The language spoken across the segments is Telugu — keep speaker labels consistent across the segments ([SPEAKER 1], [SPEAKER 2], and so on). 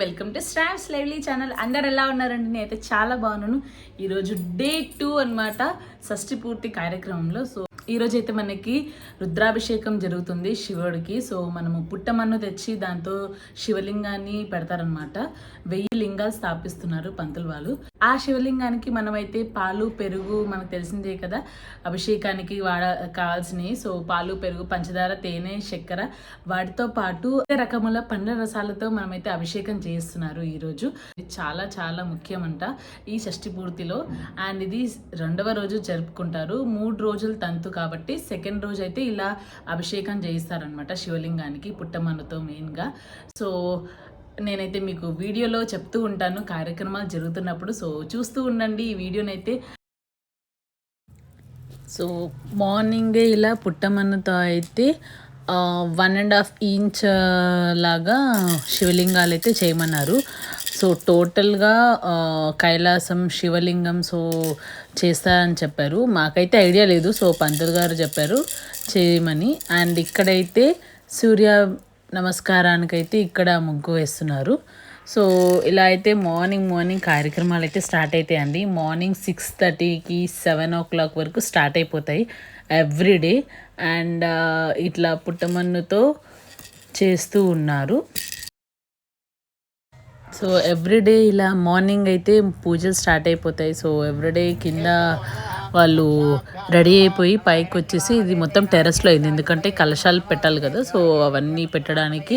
[SPEAKER 1] Welcome to stops lively channel అందరు ఎలా ఉన్నారండి? నేనైతే చాలా బాగున్నాను. ఈరోజు డే టూ అన్నమాట షష్ఠి పూర్తి కార్యక్రమంలో. సో ఈరోజు అయితే మనకి రుద్రాభిషేకం జరుగుతుంది శివుడికి. సో మనము పుట్టమన్ను తెచ్చి దాంతో శివలింగాన్ని పెడతారనమాట వెయ్యి లింగాలు స్థాపిస్తున్నారు పంతులు వాళ్ళు. ఆ శివలింగానికి మనమైతే పాలు పెరుగు మనకు తెలిసిందే కదా. అభిషేకానికి వాడ కావాల్సినవి. సో పాలు పెరుగు పంచదార తేనె చక్కెర వాటితో పాటు రకముల పండ్ల రసాలతో మనమైతే అభిషేకం చేస్తున్నారు ఈరోజు. ఇది చాలా చాలా ముఖ్యమంట ఈ షష్ఠి పూర్తిలో. అండ్ ఇది రెండవ రోజు జరుపుకుంటారు. మూడు రోజులు తంతు కాబట్టి సెకండ్ రోజు అయితే ఇలా అభిషేకం చేయిస్తారనమాట శివలింగానికి పుట్టమన్నుతో మెయిన్గా. సో నేనైతే మీకు వీడియోలో చెప్తూ ఉంటాను కార్యక్రమాలు జరుగుతున్నప్పుడు. సో చూస్తూ ఉండండి ఈ వీడియోనైతే. సో మార్నింగే ఇలా పుట్టమన్నుతో అయితే వన్ అండ్ హాఫ్ ఇంచ్ లాగా శివలింగాలు అయితే చేయమన్నారు. సో టోటల్గా కైలాసం శివలింగం సో చేస్తారని చెప్పారు. మాకైతే ఐడియా లేదు సో పంతులు గారు చెప్పారు చేయమని. అండ్ ఇక్కడైతే సూర్య నమస్కారానికైతే ఇక్కడ ముగ్గు వేస్తున్నారు. సో ఇలా అయితే మార్నింగ్ మార్నింగ్ కార్యక్రమాలు అయితే స్టార్ట్ అవుతాయండి మార్నింగ్ సిక్స్ థర్టీకి సెవెన్ ఓ క్లాక్ వరకు స్టార్ట్ అయిపోతాయి ఎవ్రీడే అండ్ ఇట్లా పుట్టమన్నుతో చేస్తూ ఉన్నారు. సో ఎవ్రీడే ఇలా మార్నింగ్ అయితే పూజలు స్టార్ట్ అయిపోతాయి. సో ఎవ్రీడే కింద వాళ్ళు రెడీ అయిపోయి పైకి వచ్చేసి ఇది మొత్తం టెర్రస్లో అయింది. ఎందుకంటే కలశాలు పెట్టాలి కదా సో అవన్నీ పెట్టడానికి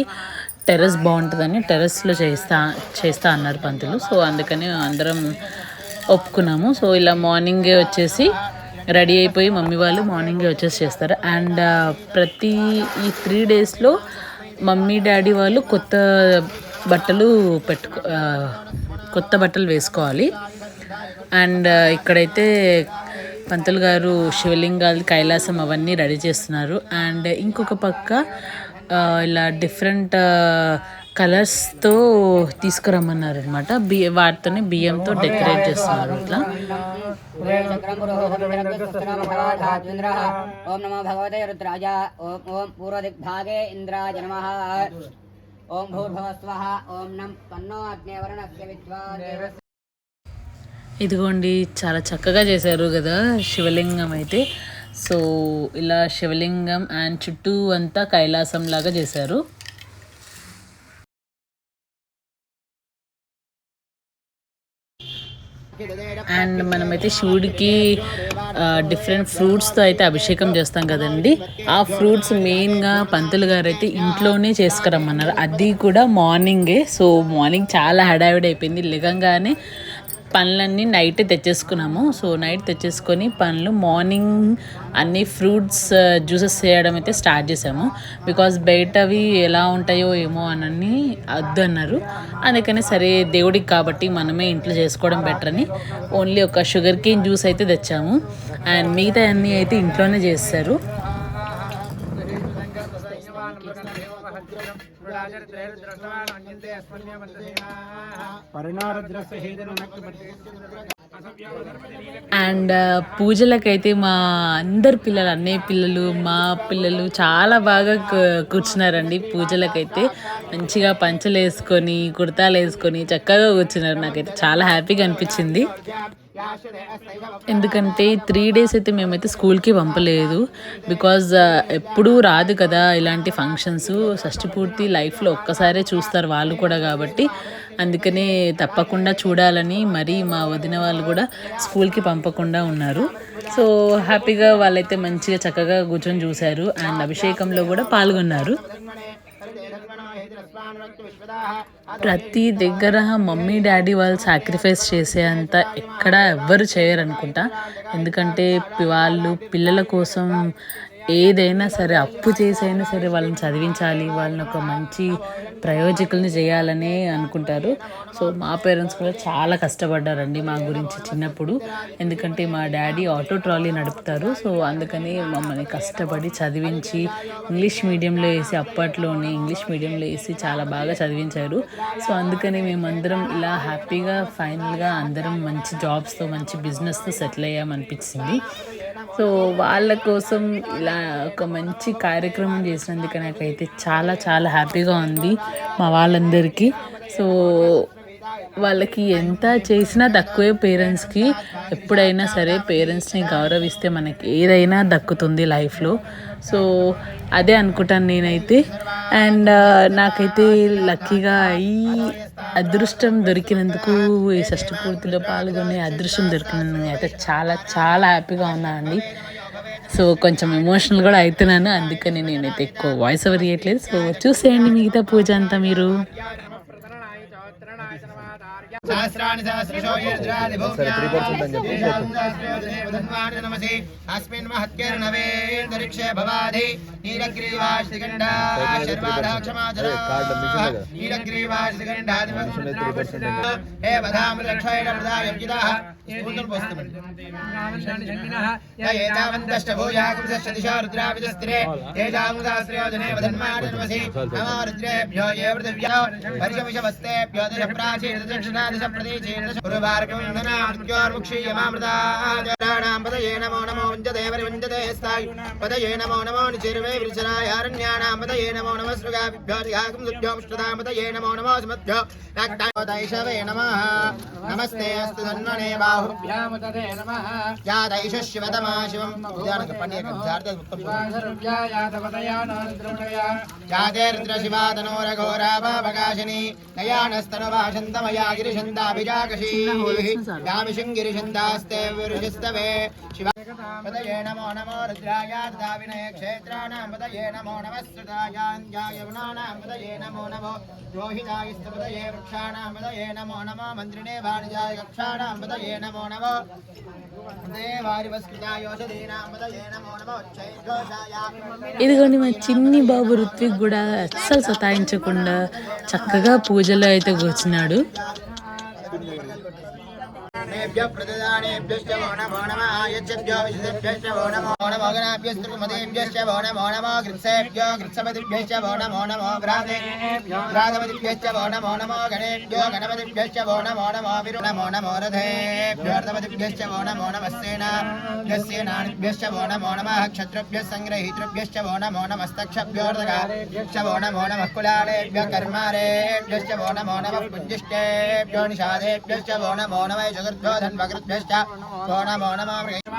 [SPEAKER 1] టెర్రస్ బాగుంటుందని టెర్రస్లో చేస్తా చేస్తా అన్నారు పంతులు. సో అందుకని అందరం ఒప్పుకున్నాము. సో ఇలా మార్నింగే వచ్చేసి రెడీ అయిపోయి మమ్మీ వాళ్ళు మార్నింగే వచ్చేసి చేస్తారు. అండ్ ప్రతి ఈ త్రీ డేస్లో మమ్మీ డాడీ వాళ్ళు కొత్త బట్టలు పెట్టుకో కొత్త బట్టలు వేసుకోవాలి. అండ్ ఇక్కడైతే పంతులు గారు శివలింగాలు కైలాసం అవన్నీ రెడీ చేస్తున్నారు. అండ్ ఇంకొక పక్క ఇలా డిఫరెంట్ కలర్స్తో తీసుకురమ్మన్నారు అనమాట బియ్య వాటితోనే బియ్యంతో డెకరేట్ చేస్తున్నారు ఇట్లా.
[SPEAKER 2] ఓం నమో భగవతే రుద్రాయ ఓం ఓం పూర్వదిగ్భాగే ఇంద్రాయ నమ ఓం భూర్భవస్వ ఓం నం పన్నో అగ్నేవరుణస్య విద్వాన్
[SPEAKER 1] ఇదిగోండి చాలా చక్కగా చేశారు కదా శివలింగం అయితే. సో ఇలా శివలింగం అండ్ చుట్టూ అంతా కైలాసం లాగా చేశారు. అండ్ మనమైతే శివుడికి డిఫరెంట్ ఫ్రూట్స్తో అయితే అభిషేకం చేస్తాం కదండి. ఆ ఫ్రూట్స్ మెయిన్గా పంతులు గారు అయితే ఇంట్లోనే చేసుకురమ్మన్నారు. అది కూడా మార్నింగే సో మార్నింగ్ చాలా హడావిడి అయిపోయింది. లేకంగానే పనులన్నీ నైట్ తెచ్చేసుకున్నాము. సో నైట్ తెచ్చేసుకొని పనులు మార్నింగ్ అన్ని ఫ్రూట్స్ జ్యూసెస్ చేయడం అయితే స్టార్ట్ చేసాము. బికాజ్ బయటవి ఎలా ఉంటాయో ఏమో అనని వద్దు అన్నారు అందుకని సరే దేవుడికి కాబట్టి మనమే ఇంట్లో చేసుకోవడం బెటర్ అని ఓన్లీ ఒక షుగర్ కేన్ జ్యూస్ అయితే తెచ్చాము. అండ్ మిగతా అన్నీ అయితే ఇంట్లోనే చేస్తారు. అండ్ పూజలకైతే మా అందరు పిల్లలు అన్నయ్య పిల్లలు మా పిల్లలు చాలా బాగా కూర్చున్నారండి పూజలకైతే. మంచిగా పంచలు వేసుకొని కుర్తాలు వేసుకొని చక్కగా కూర్చున్నారు. నాకైతే చాలా హ్యాపీగా అనిపించింది. ఎందుకంటే త్రీ డేస్ అయితే మేమైతే స్కూల్కి పంపలేదు. బికాజ్ uh, ఎప్పుడూ రాదు కదా ఇలాంటి ఫంక్షన్స్ షష్టి పూర్తి లైఫ్లో ఒక్కసారే చూస్తారు వాళ్ళు కూడా కాబట్టి. అందుకనే తప్పకుండా చూడాలని మరీ మా వదిన వాళ్ళు కూడా స్కూల్కి పంపకుండా ఉన్నారు. సో హ్యాపీగా వాళ్ళైతే మంచిగా చక్కగా కూర్చొని చూశారు. అండ్ అభిషేకంలో కూడా పాల్గొన్నారు. ప్రతి దగ్గర మమ్మీ డాడీ వాళ్ళు సాక్రిఫైస్ చేసే అంత ఎక్కడ ఎవ్వరు చేయరు అనుకుంటా ఎందుకంటే వాళ్ళు పిల్లల కోసం ఏదైనా సరే అప్పు చేసైనా సరే వాళ్ళని చదివించాలి వాళ్ళని ఒక మంచి ప్రయోజకుల్ని చేయాలని అనుకుంటారు. సో మా పేరెంట్స్ కూడా చాలా కష్టపడ్డారండి మా గురించి చిన్నప్పుడు. ఎందుకంటే మా డాడీ ఆటో ట్రాలీ నడుపుతారు. సో అందుకని మమ్మల్ని కష్టపడి చదివించి ఇంగ్లీష్ మీడియంలో వేసి అప్పట్లోనే ఇంగ్లీష్ మీడియంలో వేసి చాలా బాగా చదివించారు. సో అందుకని మేమందరం ఇలా హ్యాపీగా ఫైనల్గా అందరం మంచి జాబ్స్తో మంచి బిజినెస్తో సెటిల్ అయ్యామనిపించింది. సో వాళ్ళ కోసం ఇలా ఒక మంచి కార్యక్రమం చేసినందుకు నాకైతే చాలా చాలా హ్యాపీగా ఉంది మా వాళ్ళందరికీ. సో వాళ్ళకి ఎంత చేసినా తక్కువే పేరెంట్స్కి ఎప్పుడైనా సరే పేరెంట్స్ని గౌరవిస్తే మనకి ఏదైనా దక్కుతుంది లైఫ్లో సో అదే అనుకుంటాను నేనైతే. అండ్ uh, నాకైతే లక్కీగా ఈ అదృష్టం దొరికినందుకు ఈ షష్ఠపూర్తిలో పాల్గొనే అదృష్టం దొరికినందుకు అయితే చాలా చాలా హ్యాపీగా ఉన్నా అండి. సో కొంచెం ఎమోషనల్ కూడా అవుతున్నాను. అందుకని నేనైతే ఎక్కువ వాయిస్ ఓవర్ ఇవ్వట్లేదు సో చూసేయండి మిగతా పూజ అంతా మీరు.
[SPEAKER 3] సహస్రాణి సహస్రశో యజ్రాది భూమ్యాని నమసి అస్మిన్ మహత్కర్ణవే అంతరిక్షే భవాధి నీలగ్రీవా శ్రీగండా శర్వాధ క్షమాధర నీలగ్రీవా శ్రీగండాది హే వధామ లక్షయణ ప్రదాయ విజితాః స్ఫూర్తం పోస్తమండి ఏతావంతశ్చ భూయాకుంసశ్చ దిశా రుద్రావిదస్త్రే తేజాముదాశ్రయోజనే వదన్మాని నమసి నమో రుద్రేభ్యో ఏ పృథివ్యో పరిశమిషవస్తేభ్యో దశ ప్రాచీన దక్షిణా దశ ప్రదేశేన దశ గురువార్గమందనా మృత్యోర్ముక్షీయమామృతాణాం పదయే నమో నమో వంజతే పరివంజతే స్థాయి పదయే నమో నమో నిచిర్వే విరిచనాయారణ్యానాం పదయే నమో నమ సృగాభ్యో దిగాకం దుర్భ్యోముష్టాం పదయే నమో నమో స్మద్భ్యో రక్తైషవే నమః నమస్తే అస్తు ధన్వనే బాహుభ్యాముదతే నమః. యాదైష శివతమా శివం. ఉదానక పణ్యక జార్ద ఉత్తమ జాతే రుద్ర శివాదనో రఘోరాభావకాశిని నయానస్తను భాషంతమయా గిరిశందాభిజాకశీ యామిషం గిరిశందాస్తే విరుషస్తవే. శివ పదయే నమో నమో రుద్రాయ తదా వినయ క్షేత్రాణాం పదయే నమో పదయే నమో నమో. రోహితాయ స్తపదయే వృక్షాణాం పదయే నమో నమో. మంత్రిణే వాణిజాయ కక్షాణాం పదయే నమో. నమో నమో.
[SPEAKER 1] ఇదిగోండి మా చిన్ని బాబు ఋత్విక్ కూడా అస్సలు సతాయించకుండా చక్కగా పూజలో అయితే కూర్చున్నాడు.
[SPEAKER 3] नेभ्यः प्रतिदानेभ्यश्च वो नमो नमः यच्छद्भ्यो विशुद्धेभ्यश्च वो नमो नमो गणाभ्यस्तृमदेभ्यश्च वो नमो नमो गृत्सेभ्यो गृत्सपतिभ्यश्च वो नमो नमो भ्रातेभ्यो भ्रातपतिभ्यश्च वो नमो नमो गणेभ्यो गणपतिभ्यश्च वो नमो नमो विरु नमो नमो रथेभ्योऽर्थपतिभ्यश्च वो नमो नमः सेनाभ्यश्च वो नमो नमः क्षत्रुभ्यः सङ्ग्रहीतृभ्यश्च वो नमो नमस्तक्षभ्योऽर्थकारेभ्यश्च वो नमो नमः कुलालेभ्यः कर्मारेभ्यश्च वो नमो नमः पुञ्जिष्टेभ्यो निषादेभ्यश्च वो नमो नमः जगद्भ्यो దుర్యోధన్ భగృద్భ్యశ్చ నమో నమో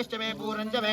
[SPEAKER 3] జ్యేష్ఠమే పూరంజమే.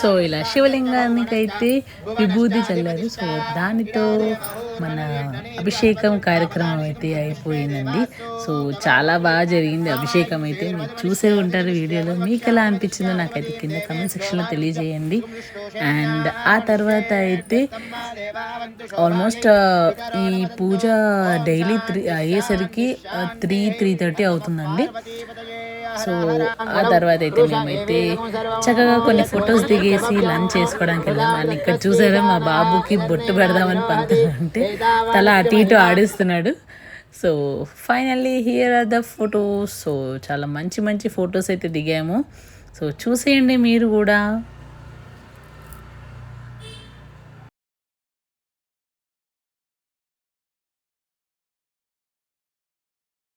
[SPEAKER 1] సో ఇలా శివలింగానికి అయితే విభూతి చల్లారు. సో దానితో మన అభిషేకం కార్యక్రమం అయితే అయిపోయిందండి. సో చాలా బాగా జరిగింది. అభిషేకం అయితే మీరు చూసే ఉంటారు వీడియోలో. మీకు ఎలా అనిపించిందో నాకైతే కింద కమెంట్ సెక్షన్లో తెలియజేయండి. అండ్ ఆ తర్వాత అయితే ఆల్మోస్ట్ ఈ పూజ డైలీ త్రీ అయ్యేసరికి త్రీ త్రీ థర్టీ అవుతుందండి. సో ఆ తర్వాత అయితే మేమైతే చక్కగా కొన్ని ఫొటోస్ దిగేసి లంచ్ చేసుకోవడానికి వెళ్ళాం. అండ్ ఇక్కడ చూసారా మా బాబుకి బొట్టు పెడదామని పంతుంటే తల అటు ఇటు ఆడిస్తున్నాడు. So finally here are the photos so చాలా మంచి మంచి ఫొటోస్ అయితే దిగాము. సో చూసేయండి మీరు కూడా.